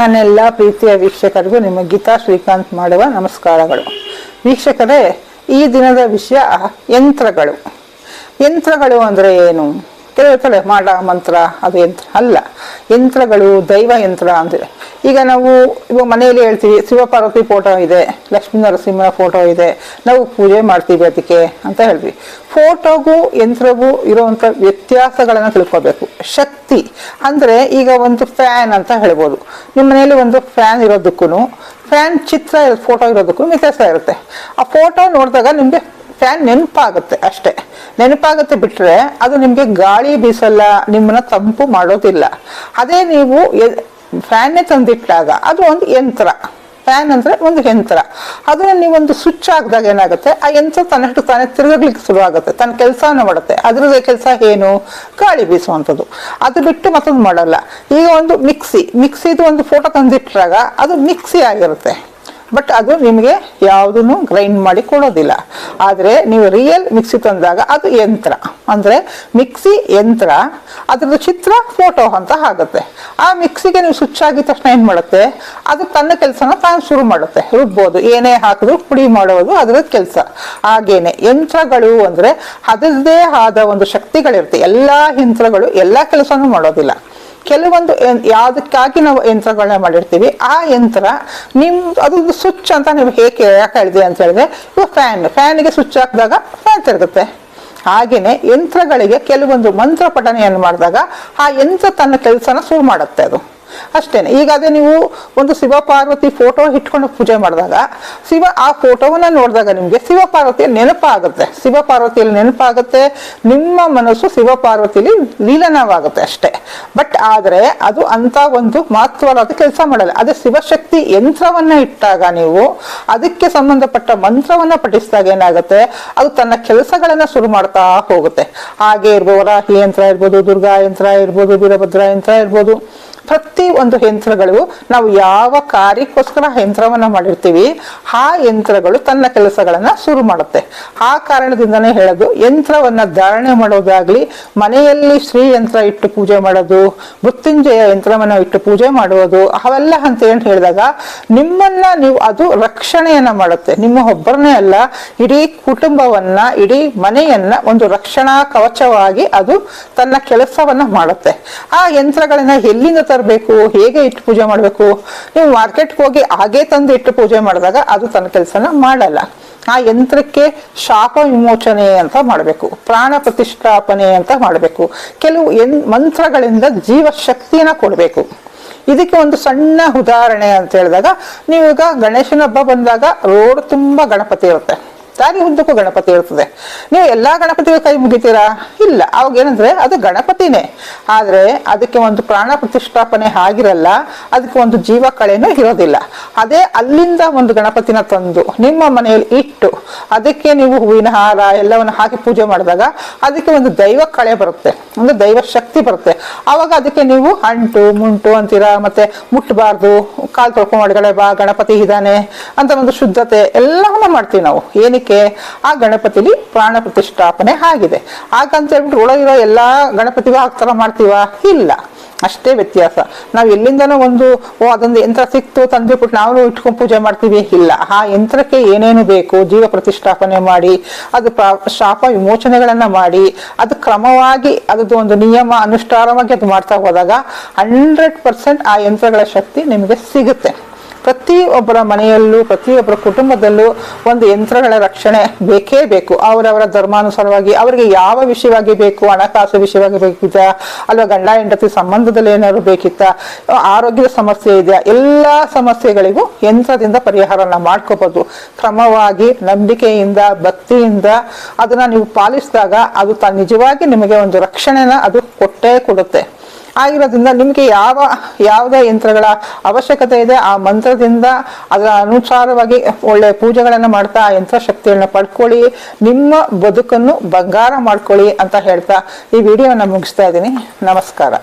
ನನ್ನೆಲ್ಲ ಪ್ರೀತಿಯ ವೀಕ್ಷಕರಿಗೂ ನಿಮ್ಮ ಗೀತಾ ಶ್ರೀಕಾಂತ್ ಮಾಡುವ ನಮಸ್ಕಾರಗಳು. ವೀಕ್ಷಕರೇ, ಈ ದಿನದ ವಿಷಯ ಯಂತ್ರಗಳು. ಯಂತ್ರಗಳು ಅಂದರೆ ಏನು? ಕೆಲವು ಹೇಳ್ತಾರೆ ಮಾಡ ಮಂತ್ರ, ಅದು ಯಂತ್ರ ಅಲ್ಲ. ಯಂತ್ರಗಳು ದೈವ ಯಂತ್ರ ಅಂದರೆ ಈಗ ನಾವು ಇವಾಗ ಮನೆಯಲ್ಲಿ ಹೇಳ್ತೀವಿ ಶಿವಪಾರ್ವತಿ ಫೋಟೋ ಇದೆ, ಲಕ್ಷ್ಮೀ ನರಸಿಂಹ ಫೋಟೋ ಇದೆ, ನಾವು ಪೂಜೆ ಮಾಡ್ತೀವಿ ಅದಕ್ಕೆ ಅಂತ ಹೇಳ್ತೀವಿ. ಫೋಟೋಗೂ ಯಂತ್ರಗೂ ಇರುವಂಥ ವ್ಯತ್ಯಾಸಗಳನ್ನು ತಿಳ್ಕೊಬೇಕು. ಶಕ್ತಿ ಅಂದರೆ ಈಗ ಒಂದು ಫ್ಯಾನ್ ಅಂತ ಹೇಳ್ಬೋದು. ನಿಮ್ಮ ಮನೆಯಲ್ಲಿ ಒಂದು ಫ್ಯಾನ್ ಇರೋದಕ್ಕೂ ಫ್ಯಾನ್ ಚಿತ್ರ ಫೋಟೋ ಇರೋದಕ್ಕೂ ವ್ಯತ್ಯಾಸ ಇರುತ್ತೆ. ಆ ಫೋಟೋ ನೋಡಿದಾಗ ನಿಮಗೆ ಫ್ಯಾನ್ ನೆನಪಾಗುತ್ತೆ ಅಷ್ಟೇ. ನೆನಪಾಗುತ್ತೆ ಬಿಟ್ರೆ ಅದು ನಿಮಗೆ ಗಾಳಿ ಬೀಸಲ್ಲ, ನಿಮ್ಮನ್ನ ತಂಪು ಮಾಡೋದಿಲ್ಲ. ಅದೇ ನೀವು ಫ್ಯಾನ್ನೇ ತಂದಿಟ್ಟಾಗ ಅದು ಒಂದು ಯಂತ್ರ. ಫ್ಯಾನ್ ಅಂದ್ರೆ ಒಂದು ಯಂತ್ರ. ಅದನ್ನ ನೀವೊಂದು ಸ್ವಿಚ್ ಹಾಕಿದಾಗ ಏನಾಗುತ್ತೆ? ಆ ಯಂತ್ರ ತನ್ನಷ್ಟು ತಾನೇ ತಿರುಗಲಿಕ್ಕೆ ಶುರು ಆಗುತ್ತೆ ತನ್ನ ಕೆಲಸನ ಮಾಡುತ್ತೆ. ಅದರದ ಕೆಲಸ ಏನು? ಗಾಳಿ ಬೀಸುವಂಥದ್ದು. ಅದು ಬಿಟ್ಟು ಮತ್ತೊಂದು ಮಾಡಲ್ಲ. ಈಗ ಒಂದು ಮಿಕ್ಸಿ ಮಿಕ್ಸಿದು ಒಂದು ಫೋಟೋ ತಂದಿಟ್ಟಾಗ ಅದು ಮಿಕ್ಸಿ ಆಗಿರುತ್ತೆ. ಬಟ್ ಅದು ನಿಮಗೆ ಯಾವುದನ್ನು ಗ್ರೈಂಡ್ ಮಾಡಿ ಕೊಡೋದಿಲ್ಲ. ಆದರೆ ನೀವು ರಿಯಲ್ ಮಿಕ್ಸಿ ತಂದಾಗ ಅದು ಯಂತ್ರ. ಅಂದರೆ ಮಿಕ್ಸಿ ಯಂತ್ರ, ಅದರದ್ದು ಚಿತ್ರ ಫೋಟೋ ಅಂತ ಆಗುತ್ತೆ. ಆ ಮಿಕ್ಸಿಗೆ ನೀವು ಸ್ವಿಚ್ ಆಗಿದ ತಕ್ಷಣ ಏನು ಮಾಡುತ್ತೆ? ಅದು ತನ್ನ ಕೆಲಸನ ತಾನು ಶುರು ಮಾಡುತ್ತೆ. ರುಬ್ಬೋದು. ಏನೇ ಹಾಕಿದ್ರು ಪುಡಿ ಮಾಡೋದು ಅದರ ಕೆಲಸ. ಹಾಗೇನೆ ಯಂತ್ರಗಳು ಅಂದರೆ ಅದರದ್ದೇ ಆದ ಒಂದು ಶಕ್ತಿಗಳಿರುತ್ತೆ. ಎಲ್ಲ ಯಂತ್ರಗಳು ಎಲ್ಲ ಕೆಲಸನೂ ಮಾಡೋದಿಲ್ಲ. ಕೆಲವೊಂದು ಯಾವುದಕ್ಕಾಗಿ ನಾವು ಯಂತ್ರಗಳನ್ನ ಮಾಡಿರ್ತೀವಿ, ಆ ಯಂತ್ರ ನಿಮ್, ಅದು ಸ್ವಿಚ್ ಅಂತ ನೀವು ಹೇಗೆ ಯಾಕೆ ಹೇಳಿದೆ ಅಂತ ಹೇಳಿದ್ರೆ, ಇವು ಫ್ಯಾನ್ ಫ್ಯಾನಿಗೆ ಸ್ವಿಚ್ ಹಾಕಿದಾಗ ಫ್ಯಾನ್ ತಿರುಗುತ್ತೆ. ಹಾಗೆಯೇ ಯಂತ್ರಗಳಿಗೆ ಕೆಲವೊಂದು ಮಂತ್ರ ಪಠನೆಯನ್ನು ಮಾಡಿದಾಗ ಆ ಯಂತ್ರ ತನ್ನ ಕೆಲಸನ ಶುರು ಮಾಡುತ್ತೆ ಅದು. ಅಷ್ಟೇನೆ. ಈಗ ಅದೇ ನೀವು ಒಂದು ಶಿವ ಪಾರ್ವತಿ ಫೋಟೋ ಇಟ್ಕೊಂಡು ಪೂಜೆ ಮಾಡಿದಾಗ, ಶಿವ ಆ ಫೋಟೋವನ್ನ ನೋಡಿದಾಗ ನಿಮಗೆ ಶಿವ ಪಾರ್ವತಿಯ ನೆನಪಾಗುತ್ತೆ. ಶಿವ ಪಾರ್ವತಿಯಲ್ಲಿ ನೆನಪಾಗುತ್ತೆ, ನಿಮ್ಮ ಮನಸ್ಸು ಶಿವ ಪಾರ್ವತಿಯಲ್ಲಿ ಲೀಲನವಾಗುತ್ತೆ ಅಷ್ಟೇ. ಬಟ್ ಆದರೆ ಅದು ಅಂತ ಒಂದು ಮಹತ್ವವಾದ ಕೆಲಸ ಮಾಡಲ್ಲ. ಅದೇ ಶಿವಶಕ್ತಿ ಯಂತ್ರವನ್ನ ಇಟ್ಟಾಗ ನೀವು ಅದಕ್ಕೆ ಸಂಬಂಧಪಟ್ಟ ಮಂತ್ರವನ್ನ ಪಠಿಸಿದಾಗ ಏನಾಗುತ್ತೆ? ಅದು ತನ್ನ ಕೆಲಸಗಳನ್ನ ಶುರು ಮಾಡ್ತಾ ಹೋಗುತ್ತೆ. ಹಾಗೆ ಇರ್ಬೋದು ರಾಹಿ ಯಂತ್ರ ಇರ್ಬೋದು, ದುರ್ಗಾ ಯಂತ್ರ ಇರ್ಬೋದು, ವೀರಭದ್ರ ಯಂತ್ರ ಇರ್ಬೋದು. ಪ್ರತಿ ಒಂದು ಯಂತ್ರಗಳು ನಾವು ಯಾವ ಕಾರ್ಯಕ್ಕೋಸ್ಕರ ಯಂತ್ರವನ್ನ ಮಾಡಿರ್ತೀವಿ, ಆ ಯಂತ್ರಗಳು ತನ್ನ ಕೆಲಸಗಳನ್ನ ಶುರು ಮಾಡುತ್ತೆ. ಆ ಕಾರಣದಿಂದನೇ ಹೇಳೋದು, ಯಂತ್ರವನ್ನ ಧಾರಣೆ ಮಾಡೋದಾಗ್ಲಿ, ಮನೆಯಲ್ಲಿ ಶ್ರೀ ಯಂತ್ರ ಇಟ್ಟು ಪೂಜೆ ಮಾಡೋದು, ಮೃತ್ಯುಂಜಯ ಯಂತ್ರವನ್ನ ಇಟ್ಟು ಪೂಜೆ ಮಾಡುವುದು, ಅವೆಲ್ಲ ಅಂತ ಏನು ಹೇಳಿದಾಗ ನಿಮ್ಮನ್ನ ನೀವು ಅದು ರಕ್ಷಣೆಯನ್ನ ಮಾಡುತ್ತೆ. ನಿಮ್ಮ ಒಬ್ಬರನ್ನೇ ಅಲ್ಲ, ಇಡೀ ಕುಟುಂಬವನ್ನ, ಇಡೀ ಮನೆಯನ್ನ ಒಂದು ರಕ್ಷಣಾ ಕವಚವಾಗಿ ಅದು ತನ್ನ ಕೆಲಸವನ್ನ ಮಾಡುತ್ತೆ. ಆ ಯಂತ್ರಗಳನ್ನ ಎಲ್ಲಿಂದ ತರಬೇಕು, ಹೇಗೆ ಇಟ್ಟು ಪೂಜೆ ಮಾಡಬೇಕು, ನೀವು ಮಾರ್ಕೆಟ್ಗೆ ಹೋಗಿ ಹಾಗೆ ತಂದು ಇಟ್ಟು ಪೂಜೆ ಮಾಡಿದಾಗ ಅದು ತನ್ನ ಕೆಲಸನ ಮಾಡಲ್ಲ. ಆ ಯಂತ್ರಕ್ಕೆ ಶಾಪ ವಿಮೋಚನೆ ಅಂತ ಮಾಡಬೇಕು, ಪ್ರಾಣ ಪ್ರತಿಷ್ಠಾಪನೆ ಅಂತ ಮಾಡಬೇಕು, ಕೆಲವು ಯನ್ ಮಂತ್ರಗಳಿಂದ ಜೀವ ಶಕ್ತಿಯನ್ನ ಕೊಡಬೇಕು. ಇದಕ್ಕೆ ಒಂದು ಸಣ್ಣ ಉದಾಹರಣೆ ಅಂತ ಹೇಳಿದಾಗ ನೀವು ಈಗ ಗಣೇಶನ ಹಬ್ಬ ಬಂದಾಗ ರೋಡ್ ತುಂಬಾ ಗಣಪತಿ ಇರುತ್ತೆ. ದಾರಿ ಉದ್ದಕ್ಕೂ ಗಣಪತಿ ಇರ್ತದೆ. ನೀವು ಎಲ್ಲ ಗಣಪತಿಗಳು ಕೈ ಮುಗಿತೀರಾ? ಇಲ್ಲ. ಅವಾಗ ಏನಂದ್ರೆ ಅದು ಗಣಪತಿನೇ. ಆದ್ರೆ ಅದಕ್ಕೆ ಒಂದು ಪ್ರಾಣ ಪ್ರತಿಷ್ಠಾಪನೆ ಆಗಿರಲ್ಲ, ಅದಕ್ಕೆ ಒಂದು ಜೀವ ಕಳೆನೂ ಇರೋದಿಲ್ಲ. ಅದೇ ಅಲ್ಲಿಂದ ಒಂದು ಗಣಪತಿನ ತಂದು ನಿಮ್ಮ ಮನೆಯಲ್ಲಿ ಇಟ್ಟು, ಅದಕ್ಕೆ ನೀವು ಹೂವಿನ ಹಾರ ಎಲ್ಲವನ್ನು ಹಾಕಿ ಪೂಜೆ ಮಾಡಿದಾಗ ಅದಕ್ಕೆ ಒಂದು ದೈವ ಕಳೆ ಬರುತ್ತೆ. ಒಂದು ದೈವ ಶಕ್ತಿ ಬರುತ್ತೆ. ಆವಾಗ ಅದಕ್ಕೆ ನೀವು ಅಂಟು, ಮುಂಟು ಅಂತೀರಾ? ಮತ್ತೆ ಮುಟ್ಟಬಾರ್ದು ಕಾಲು ತೊಳ್ಕೊಂಡು ಒಳಗಡೆ ಬಾ, ಗಣಪತಿ ಇದ್ದಾನೆ ಅಂತ ಒಂದು ಶುದ್ಧತೆ ಎಲ್ಲವನ್ನ ಮಾಡ್ತೀವಿ ನಾವು. ಏನಕ್ಕೆ? ಆ ಗಣಪತಿಲಿ ಪ್ರಾಣ ಪ್ರತಿಷ್ಠಾಪನೆ ಆಗಿದೆ. ಹಾಗಂತ ಹೇಳ್ಬಿಟ್ಟು ಒಳಗಿರೋ ಎಲ್ಲಾ ಗಣಪತಿಗೂ ಥರ ಮಾಡ್ತೀವಾ? ಇಲ್ಲ. ಅಷ್ಟೇ ವ್ಯತ್ಯಾಸ. ನಾವು ಎಲ್ಲಿಂದನೋ ಒಂದು, ಓ, ಅದೊಂದು ಯಂತ್ರ ಸಿಕ್ತು ತಂದ್ಬಿಟ್ಟು ನಾವು ಇಟ್ಕೊಂಡು ಪೂಜೆ ಮಾಡ್ತೀವಿ. ಇಲ್ಲ. ಆ ಯಂತ್ರಕ್ಕೆ ಏನೇನು ಬೇಕು, ಜೀವ ಪ್ರತಿಷ್ಠಾಪನೆ ಮಾಡಿ, ಅದು ಶಾಪ ವಿಮೋಚನೆಗಳನ್ನು ಮಾಡಿ, ಅದು ಕ್ರಮವಾಗಿ ಅದು ಒಂದು ನಿಯಮ, ಅನುಷ್ಠಾನವಾಗಿ ಅದು ಮಾಡ್ತಾ ಹೋದಾಗ ಹಂಡ್ರೆಡ್ ಪರ್ಸೆಂಟ್ ಆ ಯಂತ್ರಗಳ ಶಕ್ತಿ ನಿಮಗೆ ಸಿಗುತ್ತೆ. ಪ್ರತಿಯೊಬ್ಬರ ಮನೆಯಲ್ಲೂ, ಪ್ರತಿಯೊಬ್ಬರ ಕುಟುಂಬದಲ್ಲೂ ಒಂದು ಯಂತ್ರಗಳ ರಕ್ಷಣೆ ಬೇಕೇ ಬೇಕು. ಅವರವರ ಧರ್ಮಾನುಸಾರವಾಗಿ ಅವರಿಗೆ ಯಾವ ವಿಷಯವಾಗಿ ಬೇಕು, ಹಣಕಾಸು ವಿಷಯವಾಗಿ ಬೇಕಿತ್ತ, ಅಲ್ವಾ ಗಂಡ, ಹೆಂಡತಿ ಸಂಬಂಧದಲ್ಲಿ ಏನಾದ್ರು ಬೇಕಿತ್ತ, ಆರೋಗ್ಯದ ಸಮಸ್ಯೆ ಇದೆಯಾ, ಎಲ್ಲ ಸಮಸ್ಯೆಗಳಿಗೂ ಯಂತ್ರದಿಂದ ಪರಿಹಾರನ ಮಾಡ್ಕೋಬಹುದು ಕ್ರಮವಾಗಿ ನಂಬಿಕೆಯಿಂದ, ಭಕ್ತಿಯಿಂದ ಅದನ್ನ ನೀವು ಪಾಲಿಸಿದಾಗ ಅದು ತ, ನಿಜವಾಗಿ ನಿಮಗೆ ಒಂದು ರಕ್ಷಣೆನ ಅದು ಕೊಟ್ಟೇ ಕೊಡುತ್ತೆ. ಆಗಿರೋದ್ರಿಂದ ನಿಮಗೆ ಯಾವ, ಯಾವುದೇ ಯಂತ್ರಗಳ ಅವಶ್ಯಕತೆ ಇದೆ, ಆ ಮಂತ್ರದಿಂದ ಅದರ ಅನುಸಾರವಾಗಿ ಒಳ್ಳೆ ಪೂಜೆಗಳನ್ನು ಮಾಡ್ತಾ, ಆ ಯಂತ್ರ ಶಕ್ತಿಗಳನ್ನ ಪಡ್ಕೊಳ್ಳಿ, ನಿಮ್ಮ ಬದುಕನ್ನು ಬಂಗಾರ ಮಾಡ್ಕೊಳ್ಳಿ ಅಂತ ಹೇಳ್ತಾ ಈ ವಿಡಿಯೋನ ಮುಗಿಸ್ತಾ ಇದ್ದೀನಿ. ನಮಸ್ಕಾರ.